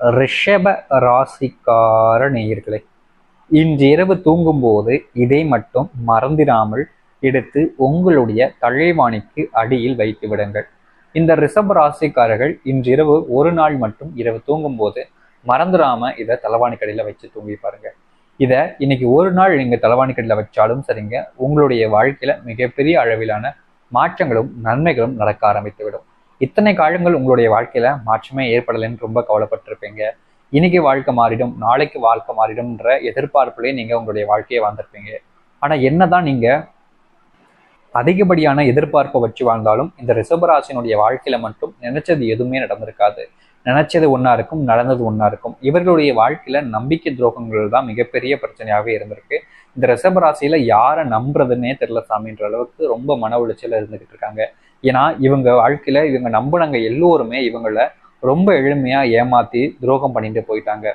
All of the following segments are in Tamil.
ரிஷப ராசிக்கார நேயர்களே இன்று இரவு தூங்கும்போது இதை மட்டும் மறந்திடாமல் எடுத்து உங்களுடைய தலைவாணிக்கு அடியில் வைத்து விடுங்கள். இந்த ரிஷப ராசிக்காரர்கள் இன்று இரவு ஒரு நாள் மட்டும் இரவு தூங்கும்போது மறந்துடாம இதை தலைவாணி கடையில் வச்சு தூங்கி பாருங்க. இதை இன்னைக்கு ஒரு நாள் நீங்கள் தலைவாணி கடையில் வச்சாலும் சரிங்க. உங்களுடைய வாழ்க்கையில மிகப்பெரிய அளவிலான மாற்றங்களும் நன்மைகளும் நடக்க ஆரம்பித்துவிடும் இத்தனை காலங்கள் உங்களுடைய வாழ்க்கையில மாற்றமே ஏற்படலைன்னு ரொம்ப கவலைப்பட்டிருப்பீங்க. இன்னைக்கு வாழ்க்கை மாறிடும் நாளைக்கு வாழ்க்கை மாறிடும்ன்ற எதிர்பார்ப்புலேயே நீங்க உங்களுடைய வாழ்க்கையை வாழ்ந்திருப்பீங்க. ஆனா என்னதான் நீங்க அதிகப்படியான எதிர்பார்ப்பை வச்சு வாழ்ந்தாலும் இந்த ரிஷபராசினுடைய வாழ்க்கையில மட்டும் நினைச்சது எதுவுமே நடந்திருக்காது. நினைச்சது ஒன்றா இருக்கும் நடந்தது ஒன்றா இருக்கும். இவர்களுடைய வாழ்க்கையில நம்பிக்கை துரோகங்கள் தான் மிகப்பெரிய பிரச்சனையாகவே இருந்திருக்கு. இந்த ரிஷபராசியில யாரை நம்புறதுன்னே தெரியல சாமின்ற அளவுக்கு ரொம்ப மன உளைச்சல இருந்துகிட்டு இருக்காங்க. ஏன்னா இவங்க வாழ்க்கையில இவங்க நம்பினவங்க எல்லோருமே இவங்கள ரொம்ப எளிமையா ஏமாத்தி துரோகம் பண்ணிட்டு போயிட்டாங்க.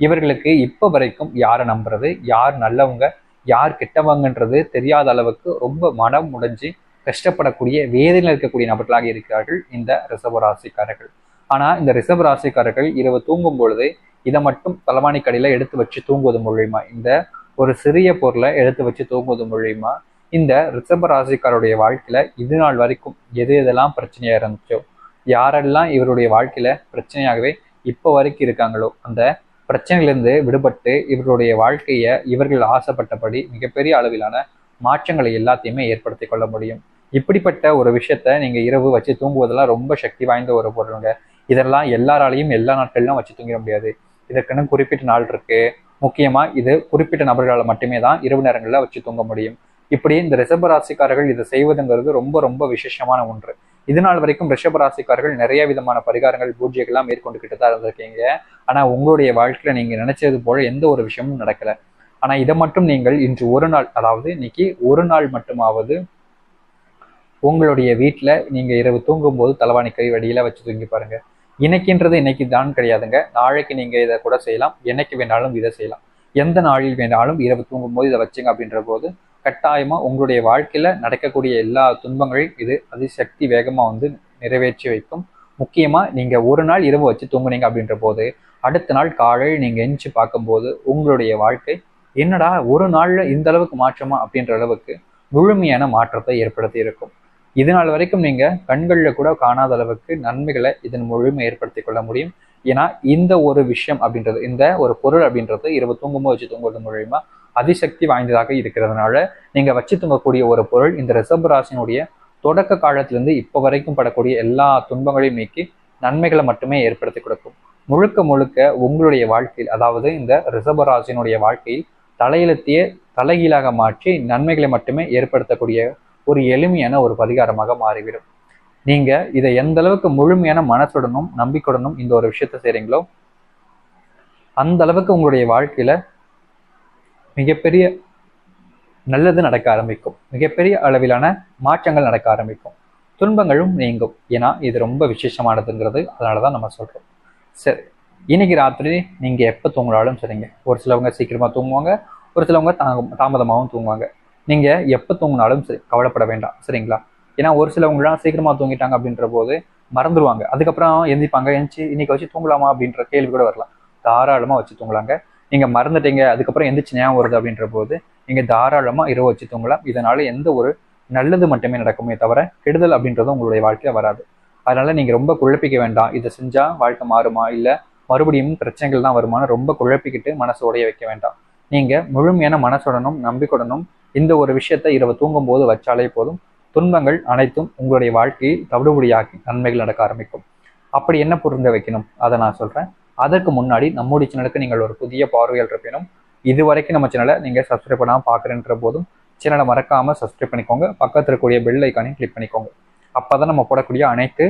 இவர்களுக்கு இப்ப வரைக்கும் யாரை நம்புறது யார் நல்லவங்க யார் கெட்டவங்கன்றது தெரியாத அளவுக்கு ரொம்ப மனம் முடைஞ்சு கஷ்டப்படக்கூடிய வேதனையில் இருக்கக்கூடிய நபர்களாக இருக்கிறார்கள் இந்த ரிஷபராசிக்காரர்கள் ஆனா இந்த ரிசர்வ் ராசிக்காரர்கள் இரவு தூங்கும் பொழுது இதை மட்டும் தலைவாணி கடையில எடுத்து வச்சு தூங்குவது மூலியமா இந்த ஒரு சிறிய பொருளை எடுத்து வச்சு தூங்குவது மூலியமா இந்த ரிஷப ராசிக்காருடைய வாழ்க்கையில இது நாள் வரைக்கும் எது எதெல்லாம் பிரச்சனையா இருந்துச்சோ யாரெல்லாம் இவருடைய வாழ்க்கையில பிரச்சனையாகவே இப்போ வரைக்கும் இருக்காங்களோ அந்த பிரச்சனையிலிருந்து விடுபட்டு இவருடைய வாழ்க்கையை இவர்கள் ஆசைப்பட்டபடி மிகப்பெரிய அளவிலான மாற்றங்களை எல்லாத்தையுமே ஏற்படுத்தி கொள்ள முடியும். இப்படிப்பட்ட ஒரு விஷயத்த நீங்க இரவு வச்சு தூங்குவதெல்லாம் ரொம்ப சக்தி வாய்ந்த ஒரு பொருளுங்க. இதெல்லாம் எல்லாராலையும் எல்லா நாட்கள்லாம் வச்சு தூங்கிட முடியாது. இதற்குன்னு குறிப்பிட்ட நாள் இருக்கு. முக்கியமா இது குறிப்பிட்ட நபர்களால் மட்டுமே தான் இரவு நேரங்களில் வச்சு தூங்க முடியும். இப்படி இந்த ரிஷப ராசிக்காரர்கள் இதை செய்வதுங்கிறது ரொம்ப ரொம்ப விசேஷமான ஒன்று. இது நாள் வரைக்கும் ரிஷப ராசிக்காரர்கள் நிறைய விதமான பரிகாரங்கள் பூஜைகள்லாம் மேற்கொண்டுகிட்டு தான் இருந்திருக்கீங்க. ஆனா உங்களுடைய வாழ்க்கையில நீங்க நினைச்சது போல எந்த ஒரு விஷயமும் நடக்கல. ஆனா இதை மட்டும் நீங்கள் இன்று ஒரு நாள் அதாவது இன்னைக்கு ஒரு நாள் மட்டுமாவது உங்களுடைய வீட்டில் நீங்க இரவு தூங்கும்போது தலைவாணி கை வடியில வச்சு தூங்கி பாருங்க. இன்னைக்குன்றது இன்னைக்கு தான் கிடையாதுங்க. நாளைக்கு நீங்க இதை கூட செய்யலாம். என்னைக்கு வேணாலும் இதை செய்யலாம். எந்த நாளில் வேணாலும் இரவு தூங்கும்போது இதை வச்சுங்க அப்படின்ற போது கட்டாயமாக உங்களுடைய வாழ்க்கையில் நடக்கக்கூடிய எல்லா துன்பங்களையும் இது அதிசக்தி வேகமாக வந்து நிறைவேற்றி வைக்கும். முக்கியமாக நீங்கள் ஒரு நாள் இரவு வச்சு தூங்குனீங்க அப்படின்ற போது அடுத்த நாள் காலையில் நீங்கள் எந்திச்சு பார்க்கும்போது உங்களுடைய வாழ்க்கை என்னடா ஒரு நாளில் இந்த அளவுக்கு மாற்றமா அப்படின்ற அளவுக்கு முழுமையான மாற்றத்தை ஏற்படுத்தி இருக்கும். இது நாள் வரைக்கும் நீங்கள் கண்களில் கூட காணாத அளவுக்கு நன்மைகளை இதன் முழுமை ஏற்படுத்தி கொள்ள முடியும். ஏன்னா இந்த ஒரு விஷயம் அப்படின்றது இந்த ஒரு பொருள் அப்படின்றது இரவு தூங்கும்போது வச்சு தூங்குவது மூலியமாக அதிசக்தி வாய்ந்ததாக இருக்கிறதுனால நீங்க வச்சு தூங்கக்கூடிய ஒரு பொருள் இந்த ரிசர்வ் ராசினுடைய தொடக்க காலத்திலிருந்து இப்போ வரைக்கும் படக்கூடிய எல்லா துன்பங்களையும் நீக்கி நன்மைகளை மட்டுமே ஏற்படுத்தி கொடுக்கும். முழுக்க முழுக்க உங்களுடைய வாழ்க்கையில் அதாவது இந்த ரிசர்வ ராசினுடைய வாழ்க்கையில் தலையெழுத்திய தலைகீழாக மாற்றி நன்மைகளை மட்டுமே ஏற்படுத்தக்கூடிய ஒரு எளிமையான ஒரு பரிகாரமாக மாறிவிடும். நீங்க இதை எந்த அளவுக்கு முழுமையான மனசுடனும் நம்பிக்கையுடனும் இந்த ஒரு விஷயத்த செய்றீங்களோ அந்த அளவுக்கு உங்களுடைய வாழ்க்கையில மிகப்பெரிய நல்லது நடக்க ஆரம்பிக்கும். மிகப்பெரிய அளவிலான மாற்றங்கள் நடக்க ஆரம்பிக்கும். துன்பங்களும் நீங்கும். ஏன்னா இது ரொம்ப விசேஷமானதுங்கிறது அதனால தான் நம்ம சொல்கிறோம் சரி. இன்னைக்கு ராத்திரி நீங்கள் எப்போ தூங்கினாலும் சரிங்க. ஒரு சிலவங்க சீக்கிரமாக தூங்குவாங்க ஒரு சிலவங்க தாங்க தாமதமாகவும் தூங்குவாங்க. நீங்கள் எப்போ தூங்கினாலும் சரி கவலைப்பட வேண்டாம். சரிங்களா? ஏன்னா ஒரு சிலவங்களாம் சீக்கிரமாக தூங்கிட்டாங்க அப்படின்ற போது மறந்துடுவாங்க அதுக்கப்புறம் எந்திப்பாங்க எந்திச்சு இன்னைக்கு வச்சு தூங்கலாமா அப்படின்ற கேள்வி கூட வரலாம். தாராளமாக வச்சு தூங்கலாங்க. நீங்கள் மறந்துட்டீங்க அதுக்கப்புறம் எந்திரிச்சு ஞாபகம் வருது அப்படின்ற போது நீங்கள் தாராளமாக இரவு வச்சு தூங்கலாம். இதனால் எந்த ஒரு நல்லது மட்டுமே நடக்குமே தவிர கெடுதல் அப்படின்றதும் உங்களுடைய வாழ்க்கையில் வராது. அதனால் நீங்கள் ரொம்ப குழப்பிக்க வேண்டாம். இதை செஞ்சால் வாழ்க்கை மாறுமா? இல்லை மறுபடியும் பிரச்சனைகள் தான் வருமானு ரொம்ப குழப்பிக்கிட்டு மனசு உடைய வைக்க வேண்டாம். நீங்கள் முழுமையான மனசுடனும் நம்பிக்கையுடனும் இந்த ஒரு விஷயத்தை இரவு தூங்கும் போது வச்சாலே போதும். துன்பங்கள் அனைத்தும் உங்களுடைய வாழ்க்கையை தவிடுபடியாக்கி நன்மைகள் நடக்க ஆரம்பிக்கும். அப்படி என்ன புரிந்து வைக்கணும்? அதை நான் சொல்கிறேன் அதற்கு முன்னாடி நம்முடைய சேனலுக்கு நீங்கள் ஒரு புதிய பார்வையாளர் இருப்பினும் இது வரைக்கும் நம்ம சேனலை நீங்கள் சப்ஸ்கிரைப் பண்ணாமல் பார்க்குறேன்ற போதும் சேனலை மறக்காமல் சப்ஸ்கிரைப் பண்ணிக்கோங்க. பக்கத்தில் இருக்கக்கூடிய பெல் ஐக்கானையும் கிளிக் பண்ணிக்கோங்க. அப்போ தான் நம்ம போடக்கூடிய அனைத்து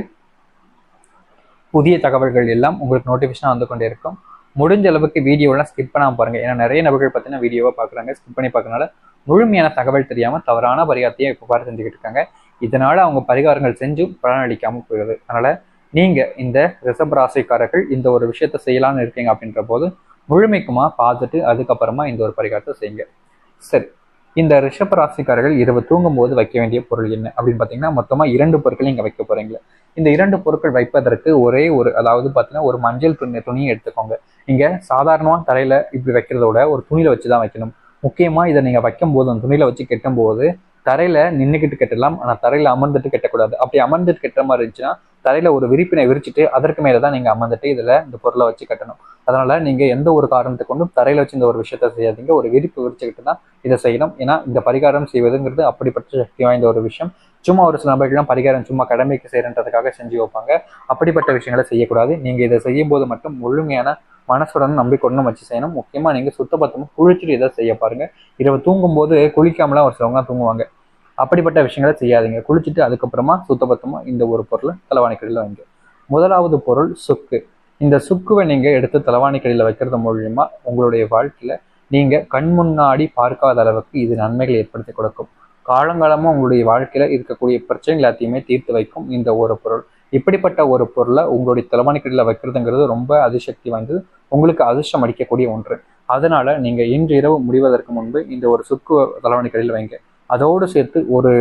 புதிய தகவல்கள் எல்லாம் உங்களுக்கு நோட்டிஃபிகேஷனாக வந்து கொண்டே இருக்கும். முடிஞ்ச அளவுக்கு வீடியோலாம் ஸ்கிப் பண்ணாமல் பாருங்கள் ஏன்னா நிறைய நபர்கள் பார்த்தீங்கன்னா வீடியோவை பார்க்குறாங்க ஸ்கிப் பண்ணி பார்க்கறனால முழுமையான தகவல் தெரியாமல் தவறான பரிகாரத்தையும் இப்போ பாரு செஞ்சுக்கிட்டு இருக்காங்க. இதனால் அவங்க பரிகாரங்கள் செஞ்சும் பலனளிக்காமல் போயிடுது. அதனால் நீங்கள் இந்த ரிஷப ராசிக்காரர்கள் இந்த ஒரு விஷயத்த செய்யலாம்னு இருக்கீங்க அப்படின்ற போது முழுமைக்குமா பார்த்துட்டு அதுக்கப்புறமா இந்த ஒரு பரிகாரத்தை செய்யுங்க. சரி. இந்த ரிஷப ராசிக்காரர்கள் இரவு தூங்கும் போது வைக்க வேண்டிய பொருள் என்ன அப்படின்னு பார்த்தீங்கன்னா மொத்தமாக இரண்டு பொருட்கள் இங்கே வைக்க போறீங்க. இந்த இரண்டு பொருட்கள் வைப்பதற்கு ஒரே ஒரு அதாவது பார்த்தீங்கன்னா ஒரு மஞ்சள் துணி துணியை எடுத்துக்கோங்க. இங்கே சாதாரணமாக தலையில் இப்படி வைக்கிறத விட ஒரு துணியில் வச்சு தான் வைக்கணும். முக்கியமாக இதை நீங்கள் வைக்கும் போது அந்த துணியில் வச்சு கெட்டும் போது நின்றுக்கிட்டு கெட்டலாம் ஆனால் தரையில் அமர்ந்துட்டு கெட்டக்கூடாது. அப்படி அமர்ந்துட்டு கெட்ட மாதிரி இருந்துச்சுன்னா தரையில் ஒரு விரிப்பினை விரிச்சிட்டு அதற்கு மேல தான் நீங்க அமர்ந்துட்டு இதுல இந்த பொருளை வச்சு கட்டணும். அதனால நீங்க எந்த ஒரு காரணத்தை கொண்டும் தரையில வச்சு இந்த ஒரு விஷயத்த செய்யாதீங்க. ஒரு விரிப்பு விரிச்சுக்கிட்டு தான் இதை செய்யணும். ஏன்னா இந்த பரிகாரம் செய்வதுங்கிறது அப்படிப்பட்ட சக்தி வாய்ந்த ஒரு விஷயம். சும்மா ஒரு சில நபர்கள்லாம் பரிகாரம் சும்மா கடமைக்கு செய்யறன்றதுக்காக செஞ்சு வைப்பாங்க. அப்படிப்பட்ட விஷயங்களை செய்யக்கூடாது. நீங்க இதை செய்யும் போது மட்டும் முழுமையான மனசுடன் நம்பிக்கொண்டு வச்சு செய்யணும். முக்கியமா நீங்க சுத்தபத்தமா குளிச்சுட்டு இதை செய்ய பாருங்க. இரவு தூங்கும் போது குளிக்காமலாம் ஒரு சிலவங்க தூங்குவாங்க. அப்படிப்பட்ட விஷயங்களை செய்யாதீங்க. குளிச்சுட்டு அதுக்கப்புறமா சுத்தபத்தமாக இந்த ஒரு பொருளை தலைவாணிக்கடியில் வைங்க. முதலாவது பொருள் சுக்கு. இந்த சுக்குவை நீங்கள் எடுத்து தலைவாணிக்கடியில் வைக்கிறது மூலியமா உங்களுடைய வாழ்க்கையில் நீங்கள் கண் முன்னாடி பார்க்காத அளவுக்கு இது நன்மைகளை ஏற்படுத்தி கொடுக்கும். காலங்காலமாக உங்களுடைய வாழ்க்கையில் இருக்கக்கூடிய பிரச்சனைகள் எல்லாத்தையுமே தீர்த்து வைக்கும் இந்த ஒரு பொருள். இப்படிப்பட்ட ஒரு பொருளை உங்களுடைய தலைவாணிக்கடியில் வைக்கிறதுங்கிறது ரொம்ப அதிசக்தி வாய்ந்தது. உங்களுக்கு அதிர்ஷ்டம் அடிக்கக்கூடிய ஒன்று. அதனால் நீங்கள் இன்று இரவு முடிவதற்கு முன்பு இந்த ஒரு சுக்கு தலைவாணிக்கடியில் வைங்க. அதோடு சேர்த்து ஒரு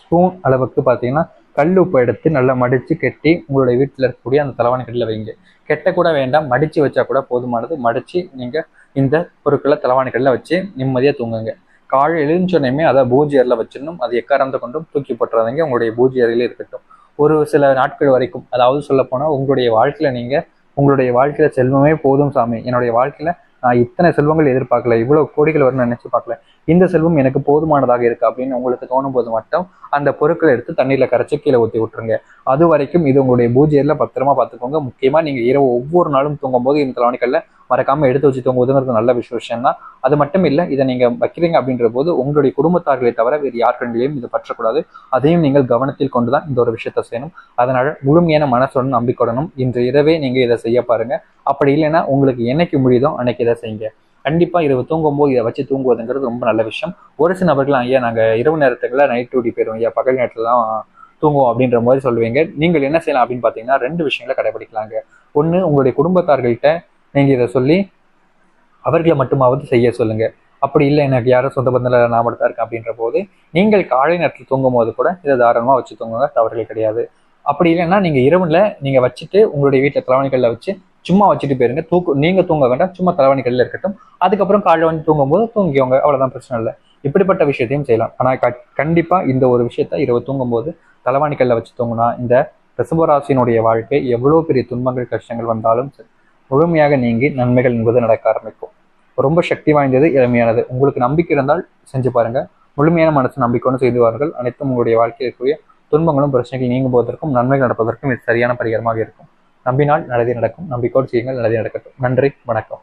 ஸ்பூன் அளவுக்கு பார்த்தீங்கன்னா கல் உப்பு எடுத்து நல்லா மடித்து கெட்டி உங்களுடைய வீட்டில் இருக்கக்கூடிய அந்த தலைவாணி கட்டில் வைங்க. கெட்ட கூட வேண்டாம் மடித்து வச்சா கூட போதுமானது. மடித்து நீங்கள் இந்த பொருட்களை தலைவாணி தலைவாணிக்கடியில் வச்சு நிம்மதியாக தூங்குங்க. காலை எழுந்தோடனே அதை பூஜை அறையில் வச்சிடணும். அது எக்காரந்த கொண்டும் தூக்கி போட்டுறாதீங்க. உங்களுடைய பூஜை அறையில் இருக்கட்டும். ஒரு சில நாட்கள் வரைக்கும் அதாவது சொல்ல போனால் உங்களுடைய வாழ்க்கையில் நீங்கள் உங்களுடைய வாழ்க்கையில் செல்வமே போதும் சாமி. என்னுடைய வாழ்க்கையில் நான் இத்தனை செல்வங்கள் எதிர்பார்க்கல இவ்வளவு கோடிகள் வரும்னு நினைச்சு பார்க்கல. இந்த செல்வம் எனக்கு போதுமானதாக இருக்கு அப்படின்னு உங்களுக்கு தோணும் போது மட்டும் அந்த பொருட்களை எடுத்து தண்ணீர்ல கரைச்சி கீழே ஊற்றி விட்டுருங்க. அது வரைக்கும் இது உங்களுடைய பூஜையில பத்திரமா பார்த்துக்கோங்க. முக்கியமா நீங்க இரவு ஒவ்வொரு நாளும் தூங்கும் போது இந்த தலைவணிக்கல்ல மறக்காம எடுத்து வச்சு தூங்குவதுங்கிறது நல்ல விஷயம் தான் அது மட்டும் இல்லை இதை நீங்க வைக்கிறீங்க அப்படின்ற போது உங்களுடைய குடும்பத்தார்களை தவிர வேறு யார் கண்டிலையும் இது பற்றக்கூடாது. அதையும் நீங்கள் கவனத்தில் கொண்டுதான் இந்த ஒரு விஷயத்த செய்யணும். அதனால முழுமையான மனசுடன் நம்பிக்கொடணும் இன்று இரவே நீங்க இதை செய்ய பாருங்க. அப்படி இல்லைன்னா உங்களுக்கு என்னைக்கு முடியுதோ அன்னைக்கு இதை செய்யுங்க. கண்டிப்பா இரவு தூங்கும் போது இதை வச்சு தூங்குவதுங்கிறது ரொம்ப நல்ல விஷயம். ஒரு சில நபர்கள் ஐயா நாங்க இரவு நேரத்துக்குள்ள நைட் டியூட்டி போயிடுவோம் ஐயா. பகல் நேரத்துல தான் தூங்குவோம் அப்படின்ற மாதிரி சொல்லுவீங்க. நீங்கள் என்ன செய்யலாம் அப்படின்னு பார்த்தீங்கன்னா ரெண்டு விஷயங்களை கடைபிடிக்கலாங்க. ஒன்று உங்களுடைய குடும்பத்தார்கள்ட்ட நீங்கள் இதை சொல்லி அவர்களை மட்டுமாவது செய்ய சொல்லுங்கள் அப்படி இல்லை எனக்கு யாரும் சொந்த பந்தத்தில் நான் மட்டும் தான் இருக்கேன் அப்படின்ற போது நீங்கள் காலை நேரத்தில் தூங்கும் போது கூட இதை தாராளமாக வச்சு தூங்குங்க தவறுகள் கிடையாது. அப்படி இல்லைன்னா நீங்கள் இரவுல நீங்கள் வச்சுட்டு உங்களுடைய வீட்டில் தலைவணிகளில் வச்சு சும்மா வச்சுட்டு போயிருங்க. தூக்கு நீங்கள் தூங்க வேண்டாம் சும்மா தலைவணிகளில் இருக்கட்டும். அதுக்கப்புறம் காலையில் வந்து தூங்கும்போது தூங்கிக்கோங்க அவ்வளோதான் பிரச்சனை இல்லை. இப்படிப்பட்ட விஷயத்தையும் செய்யலாம். ஆனால் க கண்டிப்பாக இந்த ஒரு விஷயத்த இரவு தூங்கும்போது தலைவாணிகளில் வச்சு தூங்குனா இந்த ரிசபராசினுடைய வாழ்க்கை எவ்வளோ பெரிய துன்பங்கள் கஷ்டங்கள் வந்தாலும் சரி. முழுமையாக நீங்கி நன்மைகள் என்பது நடக்க ஆரம்பிக்கும். ரொம்ப சக்தி வாய்ந்தது எளிமையானது. உங்களுக்கு நம்பிக்கை இருந்தால் செஞ்சு பாருங்க. முழுமையான மனசு நம்பிக்கையோடு செய்து வாருங்கள். அனைத்தும் உங்களுடைய வாழ்க்கையில் இருக்கக்கூடிய துன்பங்களும் பிரச்சனைகள் நீங்கும் போவதற்கும் நன்மைகள் நடப்பதற்கும் இது சரியான பரிகாரமாக இருக்கும். நம்பினால் நல்லதே நடக்கும். நம்பிக்கையோடு செய்யுங்கள். நல்லதே நடக்கட்டும். நன்றி. வணக்கம்.